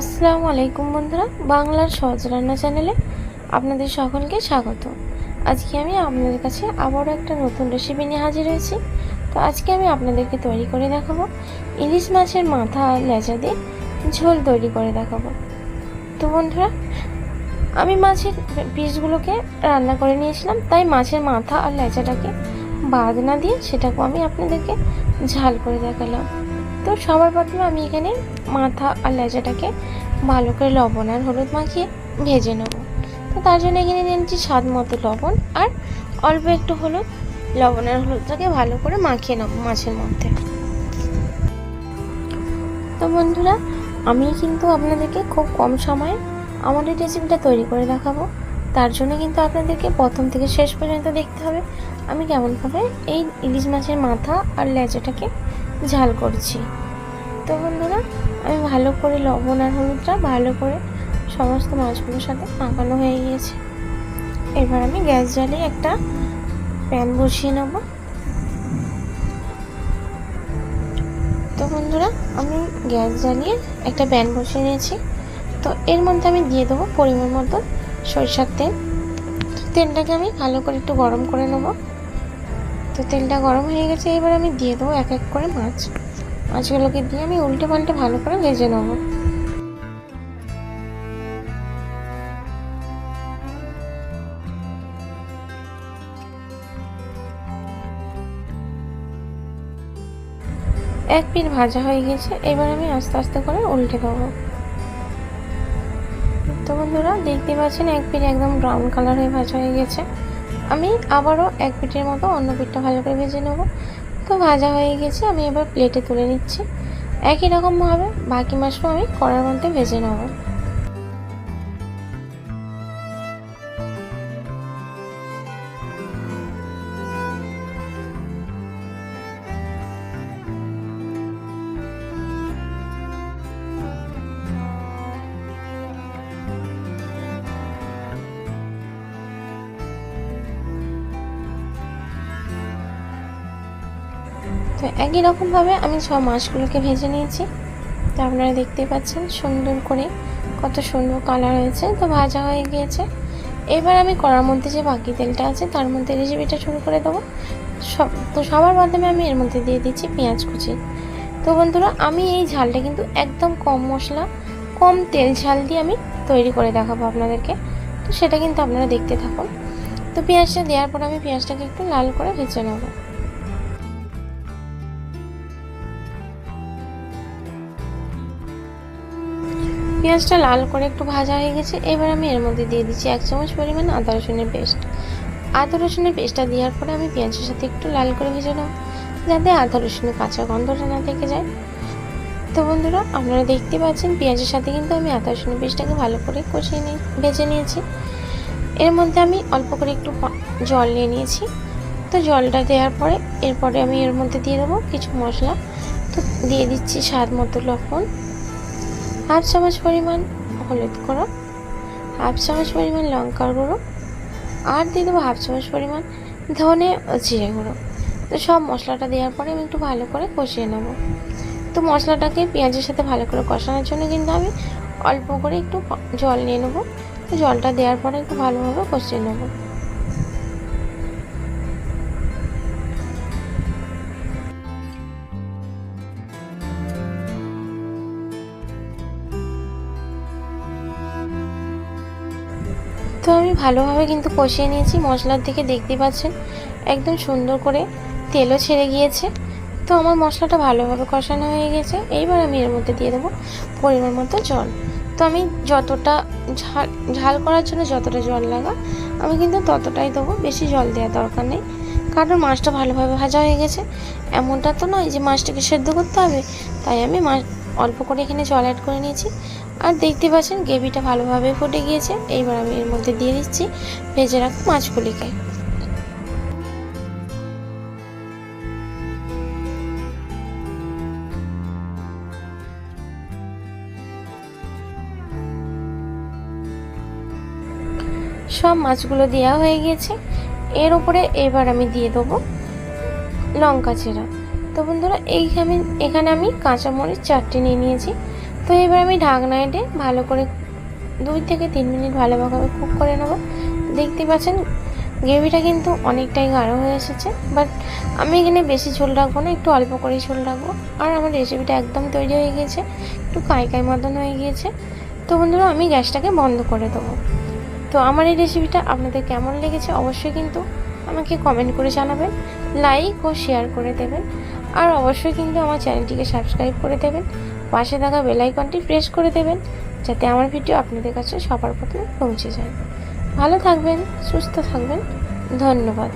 আসসালামু আলাইকুম বন্ধুরা, বাংলার সহজ রান্না চ্যানেলে আপনাদের সকলকে স্বাগত। আজকে আমি আপনাদের কাছে আবারও একটা নতুন রেসিপি নিয়ে হাজির হয়েছি। তো আজকে আমি আপনাদেরকে তৈরি করে দেখাবো। ইলিশ মাছের মাথা আর লেজা দিয়ে ঝোল তৈরি করে দেখাবো। তো বন্ধুরা, আমি মাছের পিসগুলোকে রান্না করে নিয়েছিলাম, তাই মাছের মাথা আর লেজাটাকে বাদ না দিয়ে সেটাকেও আমি আপনাদেরকে ঝাল করে দেখালাম। তো সবার প্রথমে আমি এখানে মাথা আর লেজাটাকে ভালো করে লবণ আর হলুদ মাখিয়ে ভেজে নেব। তো তার জন্য এখানে নিয়ে নিচ্ছি স্বাদ মতো লবণ আর অল্প একটু হলুদ, লবণ আর হলুদটাকে ভালো করে মাখিয়ে নেব মাছের মধ্যে। তো বন্ধুরা, আমি কিন্তু আপনাদেরকে খুব কম সময়ে আমার এই রেসিপিটা তৈরি করে দেখাবো। তার জন্য কিন্তু আপনাদেরকে প্রথম থেকে শেষ পর্যন্ত দেখতে হবে আমি কেমনভাবে এই ইলিশ মাছের মাথা আর লেজাটাকে ঝাল করছি। তো বন্ধুরা, আমি ভালো করে লবণ আর হলুদটা ভালো করে সমস্ত মাছগুলোর সাথে মাখানো হয়ে গিয়েছে। এবার আমি গ্যাস জ্বালিয়ে একটা প্যান বসিয়ে নেব। তো বন্ধুরা, আমি গ্যাস জ্বালিয়ে একটা প্যান বসিয়ে নিয়েছি। তো এর মধ্যে আমি দিয়ে দেবো পরিমাণ মতো সরিষার তেল। তেলটাকে আমি ভালো করে একটু গরম করে নেব। তো তেলটা গরম হয়ে গেছে, এবার আমি দিয়ে দেবো এক এক করে মাছ। মাছগুলোকে দিয়ে আমি উল্টে পাল্টে ভালো করে ভেজে নেব। এক পিঠ ভাজা হয়ে গেছে, এবার আমি আস্তে আস্তে করে উল্টে দেবো। তো বন্ধুরা, দেখতে পাচ্ছেন এক পিঠ একদম ব্রাউন কালার হয়ে ভাজা হয়ে গেছে। আমি আবারও এক পিঠের মতো অন্য পিঠটা ভালো করে ভেজে নেব। তো ভাজা হয়ে গেছে, আমি এবার প্লেটে তুলে নিচ্ছি। একই রকমভাবে বাকি মাছটাও আমি কড়ার মধ্যে ভেজে নেব। তো একই রকমভাবে আমি সব মাছগুলোকে ভেজে নিয়েছি। তো আপনারা দেখতেই পাচ্ছেন সুন্দর করে কত সুন্দর কালার হয়েছে। তো ভাজা হয়ে গিয়েছে। এবার আমি কড়ার মধ্যে যে বাকি তেলটা আছে, তার মধ্যে রেসিপিটা শুরু করে দেবো। সব, তো সবার মাধ্যমে আমি এর মধ্যে দিয়ে দিচ্ছি পেঁয়াজ কুচি। তো বন্ধুরা, আমি এই ঝালটা কিন্তু একদম কম মশলা, কম তেল ঝাল দিয়ে আমি তৈরি করে দেখাবো আপনাদেরকে। তো সেটা কিন্তু আপনারা দেখতে থাকুন। তো পেঁয়াজটা দেওয়ার পর আমি পেঁয়াজটাকে একটু লাল করে ভেজে নেব। পেঁয়াজটা লাল করে একটু ভাজা হয়ে গেছে, এবার আমি এর মধ্যে দিয়ে দিচ্ছি এক চামচ পরিমাণ আদা রসুনের পেস্ট। আদা রসুনের পেস্টটা দেওয়ার পরে আমি পেঁয়াজের সাথে একটু লাল করে ভেজে নেব, যাতে আদা রসুনের কাঁচা গন্ধটা না থেকে যায়। তো বন্ধুরা, আপনারা দেখতে পাচ্ছেন পেঁয়াজের সাথে কিন্তু আমি আদা রসুনের পেস্টটাকে ভালো করে কষিয়ে নিয়ে, ভেজে নিয়েছি। এর মধ্যে আমি অল্প করে একটু জল নিয়ে নিয়েছি। তো জলটা দেওয়ার পরে, এরপরে আমি এর মধ্যে দিয়ে দেবো কিছু মশলা। তো দিয়ে দিচ্ছি স্বাদ মতো লবণ। হাফ চামচ পরিমাণ হলুদ গুঁড়ো, হাফ চামচ পরিমাণ লঙ্কার গুঁড়ো আর দিয়ে দেবো হাফ চামচ পরিমাণ ধনে ও জিরে গুঁড়ো। তো সব মশলাটা দেওয়ার পরে আমি একটু ভালো করে কষিয়ে নেব। তো মশলাটাকে পেঁয়াজের সাথে ভালো করে কষানোর জন্য কিন্তু আমি অল্প করে একটু জল নিয়ে নেব। তো জলটা দেওয়ার পরে একটু ভালোভাবে কষিয়ে নেব। তো আমি ভালোভাবে কিন্তু কষিয়ে নিয়েছি। মশলার দিকে দেখতে পাচ্ছেন, একদম সুন্দর করে তেলও ছেড়ে গিয়েছে। তো আমার মশলাটা ভালোভাবে কষানো হয়ে গেছে। এইবার আমি এর মধ্যে দিয়ে দেবো পরিমাণ মতো জল। তো আমি যতটা ঝাল ঝাল করার জন্য যতটা জল লাগা, আমি কিন্তু ততটাই দেবো। বেশি জল দেওয়ার দরকার নেই, কারণ মাছটা ভালোভাবে ভাজা হয়ে গেছে। এমনটা তো নয় যে মাছটাকে সেদ্ধ করতে হবে, তাই আমি মাছ অল্প করে এখানে জল অ্যাড করে নিয়েছি। আর দেখতে পাচ্ছেন গ্রেভিটা ভালোভাবে ফুটে গিয়েছে। এইবার আমি এর মধ্যে দিয়ে দিচ্ছি ভেজে রাখা মাছগুলিকে। সব মাছগুলো দেওয়া হয়ে গিয়েছে। এর উপরে এবার আমি দিয়ে দেবো লঙ্কা চেরা। তো বন্ধুরা এই আমি এখানে আমি কাঁচামরিচ চারটে নিয়ে নিয়েছি। তো এবার আমি ঢাকনা এঁটে ভালো করে দুই থেকে তিন মিনিট ভালোভাবে কুক করে নেব। দেখতে পাচ্ছেন, গ্রেভিটা কিন্তু অনেকটাই গাঢ় হয়ে এসেছে বাট আমি এখানে বেশি ঝোল রাখব না, একটু অল্প করেই ঝোল রাখব। আর আমার রেসিপিটা একদম তৈরি হয়ে গিয়েছে, একটু কাই কাই মতন হয়ে গিয়েছে। তো বন্ধুরা, আমি গ্যাসটাকে বন্ধ করে দেবো। তো আমার এই রেসিপিটা আপনাদের কেমন লেগেছে অবশ্যই কিন্তু আমাকে কমেন্ট করে জানাবেন লাইক ও শেয়ার করে দেবেন। আর অবশ্যই কিন্তু আমার চ্যানেলটিকে সাবস্ক্রাইব করে দেবেন। পাশে থাকা বেলাইকনটি প্রেস করে দেবেন, যাতে আমার ভিডিও আপনাদের কাছে সবার প্রথমে পৌঁছে যায়। ভালো থাকবেন, সুস্থ থাকবেন, ধন্যবাদ।